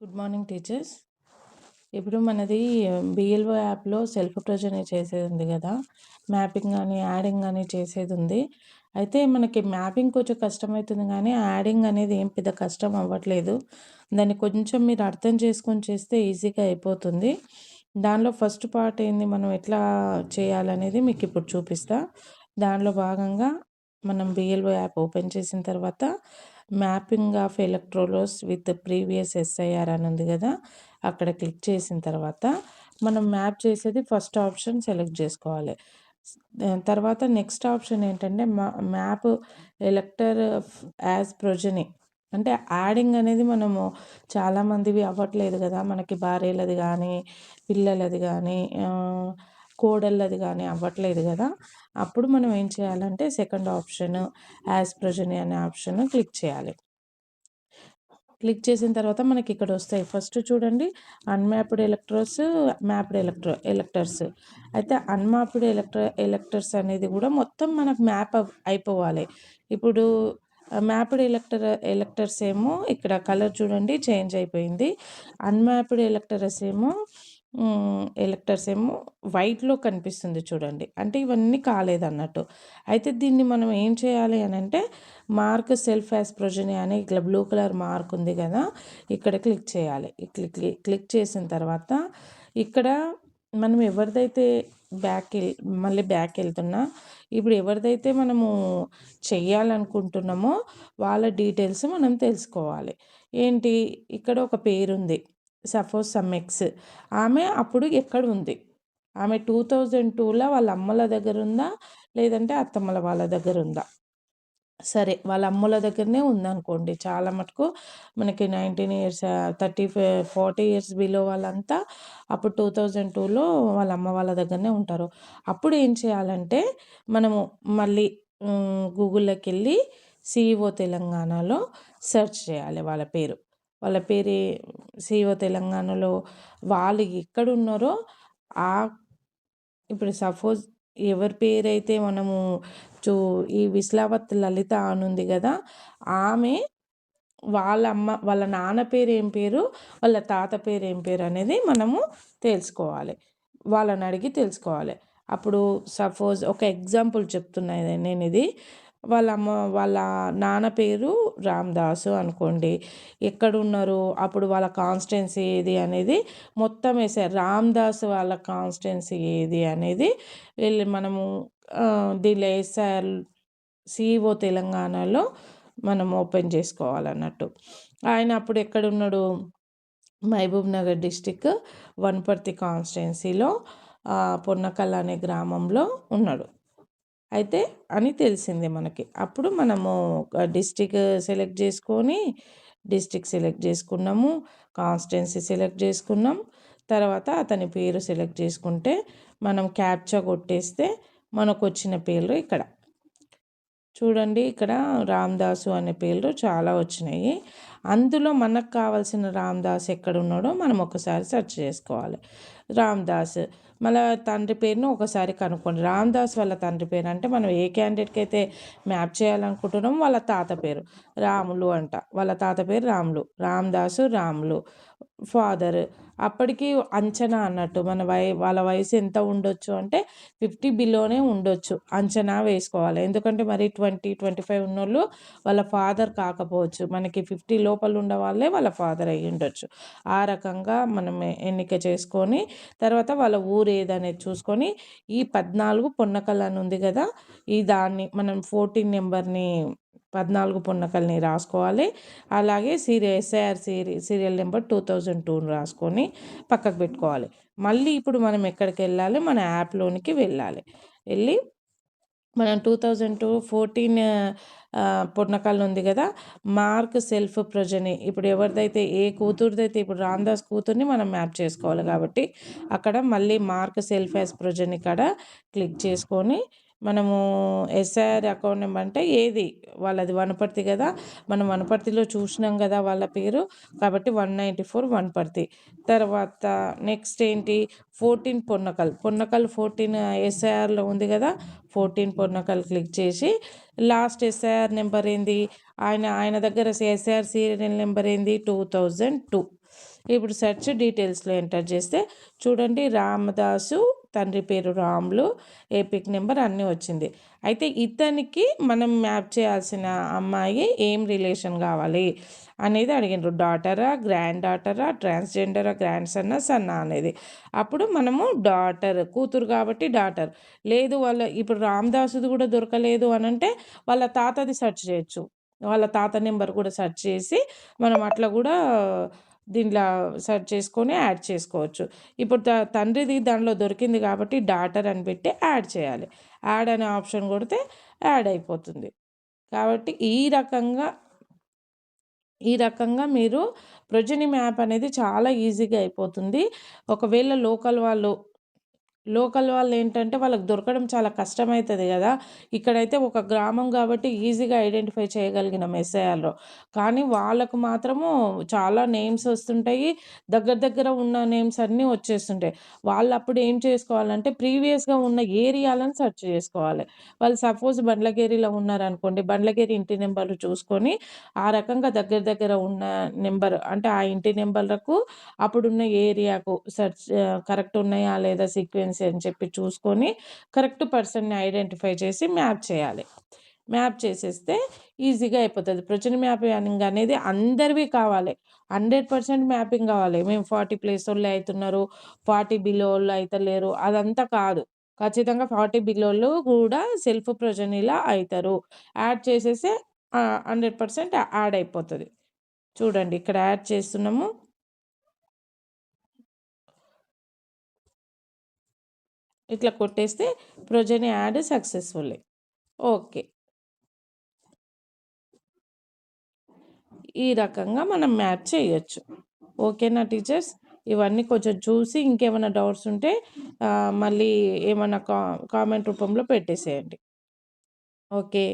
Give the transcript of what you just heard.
Good morning teachers ఇప్పుడు మనది BLO యాప్లో సెల్ఫ్ ప్రొజెని చేసేది ఉంది కదా? మ్యాపింగ్ కానీ యాడింగ్ కానీ చేసేది ఉంది. అయితే మనకి మ్యాపింగ్ కొంచెం కష్టమవుతుంది కానీ యాడింగ్ అనేది ఏం పెద్ద కష్టం అవ్వట్లేదు. దాన్ని కొంచెం మీరు అర్థం చేసుకొని చేస్తే ఈజీగా అయిపోతుంది. దానిలో ఫస్ట్ పార్ట్ ఏంది మనం ఎట్లా చేయాలనేది మీకు ఇప్పుడు చూపిస్తా. దానిలో భాగంగా మనం బిఎల్ఓ యాప్ ఓపెన్ చేసిన తర్వాత mapping of electorals with previous SIR అని ఉంది కదా అక్కడ క్లిక్ చేసిన తర్వాత మనం మ్యాప్ చేసేది ఫస్ట్ ఆప్షన్ సెలెక్ట్ చేసుకోవాలి. తర్వాత నెక్స్ట్ ఆప్షన్ ఏంటంటే మ్యాప్ ఎలక్టర్ యాజ్ ప్రొజని. అంటే యాడింగ్ అనేది మనము చాలామందివి అవ్వట్లేదు కదా మనకి భార్యలది కానీ పిల్లలది కానీ కోడళ్ళది కానీ అవ్వట్లేదు కదా అప్పుడు మనం ఏం చేయాలంటే సెకండ్ ఆప్షన్ యాస్ప్రజని అనే ఆప్షన్ క్లిక్ చేయాలి. క్లిక్ చేసిన తర్వాత మనకి ఇక్కడ వస్తాయి. ఫస్ట్ చూడండి unmapped electors mapped electro electors. అయితే అన్మ్యాప్డ్ ఎలక్ట్ర ఎలక్టర్స్ అనేది కూడా మొత్తం మనకు మ్యాప్ అయిపోవాలి. ఇప్పుడు మ్యాప్డ్ ఎలక్టర్ ఎలక్టర్స్ ఏమో ఇక్కడ కలర్ చూడండి చేంజ్ అయిపోయింది. అన్మ్యాప్డ్ ఎలక్టర్స్ ఏమో ఎలక్టర్స్ ఏమో వైట్‌లో కనిపిస్తుంది చూడండి. అంటే ఇవన్నీ కాలేదన్నట్టు. అయితే దీన్ని మనం ఏం చేయాలి అని అంటే మార్క్ సెల్ఫ్ యాస్ ప్రొజెని అనే ఇట్లా బ్లూ కలర్ మార్క్ ఉంది కదా ఇక్కడ క్లిక్ చేయాలి. క్లిక్ క్లిక్ చేసిన తర్వాత ఇక్కడ మనం ఎవరిదైతే బ్యాక్ మళ్ళీ బ్యాక్ వెళ్తున్నా ఇప్పుడు ఎవరిదైతే మనము చెయ్యాలనుకుంటున్నామో వాళ్ళ డీటెయిల్స్ మనం తెలుసుకోవాలి. ఏంటి ఇక్కడ ఒక పేరు ఉంది సమ్ ఎక్స్ ఆమె అప్పుడు ఎక్కడ ఉంది ఆమె టూ థౌజండ్ టూలో వాళ్ళ అమ్మల దగ్గర ఉందా లేదంటే అత్తమ్మల వాళ్ళ దగ్గర ఉందా సరే వాళ్ళ అమ్మల దగ్గరనే ఉందనుకోండి. చాలా మటుకు మనకి nineteen years thirty five forty years below వాళ్ళంతా అప్పుడు టూ థౌజండ్ టూలో వాళ్ళ అమ్మ వాళ్ళ దగ్గరనే ఉంటారు. అప్పుడు ఏం చేయాలంటే మనము మళ్ళీ గూగుల్లోకి వెళ్ళి సిఇఓ తెలంగాణలో సెర్చ్ చేయాలి వాళ్ళ పేరు. వాళ్ళ పేరే సేవ తెలంగాణలో వాళ్ళు ఎక్కడున్నారో ఆ ఇప్పుడు సపోజ్ ఎవరి పేరైతే మనము చూ ఈ విస్లావత్ లలిత అని ఉంది కదా ఆమె వాళ్ళ అమ్మ వాళ్ళ నాన్న పేరు ఏం పేరు వాళ్ళ తాత పేరు ఏం పేరు అనేది మనము తెలుసుకోవాలి. వాళ్ళని అడిగి తెలుసుకోవాలి. అప్పుడు సపోజ్ ఒక ఎగ్జాంపుల్ చెప్తున్నాయి నేను ఇది. వాళ్ళ అమ్మ వాళ్ళ నాన్న పేరు రామ్దాసు అనుకోండి. ఎక్కడున్నారు అప్పుడు వాళ్ళ కాన్స్టెన్సీ ఏది అనేది మొత్తం వేసారు రామ్దాస్ వాళ్ళ కాన్స్టెన్సీ ఏది అనేది వెళ్ళి మనము దీనిలో వేసారు సిఓ తెలంగాణలో మనం ఓపెన్ చేసుకోవాలన్నట్టు. ఆయన అప్పుడు ఎక్కడున్నాడు? మహబూబ్ నగర్ డిస్టిక్ వన్పర్తి కాన్స్టిట్యున్సీలో పొన్నకల్ అనే గ్రామంలో ఉన్నాడు. అయితే అని తెలిసింది మనకి. అప్పుడు మనము డిస్టిక్ సెలెక్ట్ చేసుకొని డిస్టిక్ సెలెక్ట్ చేసుకున్నాము కాన్స్టెన్సీ సెలెక్ట్ చేసుకున్నాం. తర్వాత అతని పేరు సెలెక్ట్ చేసుకుంటే మనం క్యాప్చా కొట్టేస్తే మనకు వచ్చిన పేర్లు ఇక్కడ. చూడండి ఇక్కడ రామ్దాసు అనే పేర్లు చాలా వచ్చినాయి. అందులో మనకు కావాల్సిన రామ్దాస్ ఎక్కడ ఉన్నాడో మనం ఒకసారి సెర్చ్ చేసుకోవాలి. రామ్దాస్. మళ్ళీ తండ్రి పేరును ఒకసారి కనుక్కోండి. రామ్దాస్ వాళ్ళ తండ్రి పేరు అంటే మనం ఏ క్యాండిడేట్కి అయితే మ్యాప్ చేయాలనుకుంటున్నామో వాళ్ళ తాత పేరు. రాములు అంట. వాళ్ళ తాత పేరు రాములు. రామ్దాసు రాములు. ఫాదర్ అప్పటికి అంచనా అన్నట్టు మన వయ వాళ్ళ వయసు ఎంత ఉండొచ్చు అంటే ఫిఫ్టీ బిలోనే ఉండొచ్చు అంచనా వేసుకోవాలి. ఎందుకంటే మరి ట్వంటీ ట్వంటీ ఫైవ్ ఉన్నోళ్ళు వాళ్ళ ఫాదర్ కాకపోవచ్చు. మనకి ఫిఫ్టీ లోపల ఉన్న వాళ్ళే వాళ్ళ ఫాదర్ అయ్యి ఉండొచ్చు. ఆ రకంగా మనం ఎన్నిక చేసుకొని తర్వాత వాళ్ళ ఊరు ఏదనేది చూసుకొని ఈ పద్నాలుగు పొన్నకల్ అని ఉంది కదా ఈ దాన్ని మనం ఫోర్టీన్ నెంబర్ని పద్నాలుగు పున్నకల్ని రాసుకోవాలి. అలాగే సీరియల్ ఎస్ఐఆర్ సీరి సీరియల్ నెంబర్ టూ థౌజండ్ టూని రాసుకొని పక్కకు పెట్టుకోవాలి. మళ్ళీ ఇప్పుడు మనం ఎక్కడికి వెళ్ళాలి? మన యాప్లోనికి వెళ్ళాలి. వెళ్ళి మనం టూ థౌజండ్ టూ ఫోర్టీన్ పొన్నకాలు ఉంది కదా? Mark self progeny. ఇప్పుడు ఎవరిదైతే ఏ కూతురుదైతే ఇప్పుడు రామ్దాస్ కూతుర్ని మనం మ్యాప్ చేసుకోవాలి కాబట్టి అక్కడ మళ్ళీ మార్క్ సెల్ఫ్ యాజ్ ప్రొజని కాడ క్లిక్ చేసుకొని మనము ఎస్ఐఆర్ అకౌంట్ నెంబర్ అంటే ఏది? వాళ్ళది వనపర్తి కదా? మనం వనపర్తిలో చూసినాం కదా వాళ్ళ పేరు. కాబట్టి వన్ నైంటీ ఫోర్ వనపర్తి. తర్వాత నెక్స్ట్ ఏంటి? ఫోర్టీన్ పొన్నకల్. పొన్నకల్ ఫోర్టీన్ ఎస్ఐఆర్లో ఉంది కదా? ఫోర్టీన్ పొన్నకల్ క్లిక్ చేసి లాస్ట్ ఎస్ఐఆర్ నెంబర్ ఏంది? ఆయన ఆయన దగ్గర ఎస్ఐఆర్ సీరియల్ నెంబర్ ఏంది? Two thousand two. ఇప్పుడు సెర్చ్ డీటెయిల్స్లో ఎంటర్ చేస్తే చూడండి రామదాసు తండ్రి పేరు రాములు ఏపిక్ నెంబర్ అన్నీ వచ్చింది. అయితే ఇతనికి మనం మ్యాప్ చేయాల్సిన అమ్మాయి ఏం రిలేషన్ కావాలి అనేది అడిగినారు డాటరా గ్రాండ్ డాటరా ట్రాన్స్జెండరా గ్రాండ్ సన్నా సన్నా అనేది. అప్పుడు మనము డాటర్ కూతురు కాబట్టి డాటర్. లేదు వాళ్ళ ఇప్పుడు రామదాసుది కూడా దొరకలేదు అని అంటే వాళ్ళ తాతది సెర్చ్ చేయొచ్చు. వాళ్ళ తాత నెంబర్ కూడా సెర్చ్ చేసి మనం అట్లా కూడా దీంట్లో సెర్చ్ చేసుకొని యాడ్ చేసుకోవచ్చు. ఇప్పుడు త తండ్రిది దానిలో దొరికింది కాబట్టి డాటర్ అని పెట్టి యాడ్ చేయాలి. యాడ్ అనే ఆప్షన్ కొడితే యాడ్ అయిపోతుంది. కాబట్టి ఈ రకంగా ఈ రకంగా మీరు ప్రొజెని మ్యాప్ అనేది చాలా ఈజీగా అయిపోతుంది. ఒకవేళ లోకల్ వాళ్ళు లోకల్ వాళ్ళు ఏంటంటే వాళ్ళకి దొరకడం చాలా కష్టమవుతుంది కదా. ఇక్కడైతే ఒక గ్రామం కాబట్టి ఈజీగా ఐడెంటిఫై చేయగలిగిన ఎస్ఐఆర్లో కానీ వాళ్ళకు మాత్రము చాలా నేమ్స్ వస్తుంటాయి. దగ్గర దగ్గర ఉన్న నేమ్స్ అన్నీ వచ్చేస్తుంటాయి. వాళ్ళు అప్పుడు ఏం చేసుకోవాలంటే ప్రీవియస్గా ఉన్న ఏరియాలను సెర్చ్ చేసుకోవాలి. వాళ్ళు సపోజ్ బండ్లగేరిలో ఉన్నారనుకోండి బండ్లగేరి ఇంటి నెంబర్లు చూసుకొని ఆ రకంగా దగ్గర దగ్గర ఉన్న నెంబర్ అంటే ఆ ఇంటి నెంబర్లకు అప్పుడున్న ఏరియాకు సెర్చ్ కరెక్ట్ ఉన్నాయా లేదా సీక్వెన్స్ అని చెప్పి చూసుకొని కరెక్ట్ పర్సన్ని ఐడెంటిఫై చేసి మ్యాప్ చేయాలి. మ్యాప్ చేసేస్తే ఈజీగా అయిపోతుంది. ప్రచున మ్యాపింగ్ అనేది అందరివి కావాలి. హండ్రెడ్ పర్సెంట్ మ్యాపింగ్ కావాలి. మేము ఫార్టీ ప్లేస్ వాళ్ళు అవుతున్నారు ఫార్టీ బిలో వాళ్ళు అవుతలేరు అదంతా కాదు. ఖచ్చితంగా ఫార్టీ బిలోళ్ళు కూడా సెల్ఫ్ ప్రొజనీలా అవుతారు యాడ్ చేసేస్తే హండ్రెడ్ పర్సెంట్ యాడ్ అయిపోతుంది. చూడండి ఇక్కడ యాడ్ చేస్తున్నాము. ఇట్లా కొట్టేస్తే ప్రొజెని యాడ్ సక్సెస్ఫుల్లీ ఓకే ఈ రకంగా మనం మ్యాప్ చేయొచ్చు. ఓకేనా టీచర్స్ ఇవన్నీ కొంచెం చూసి ఇంకేమైనా డౌట్స్ ఉంటే మళ్ళీ ఏమైనా కా కామెంట్ రూపంలో పెట్టేసేయండి. ఓకే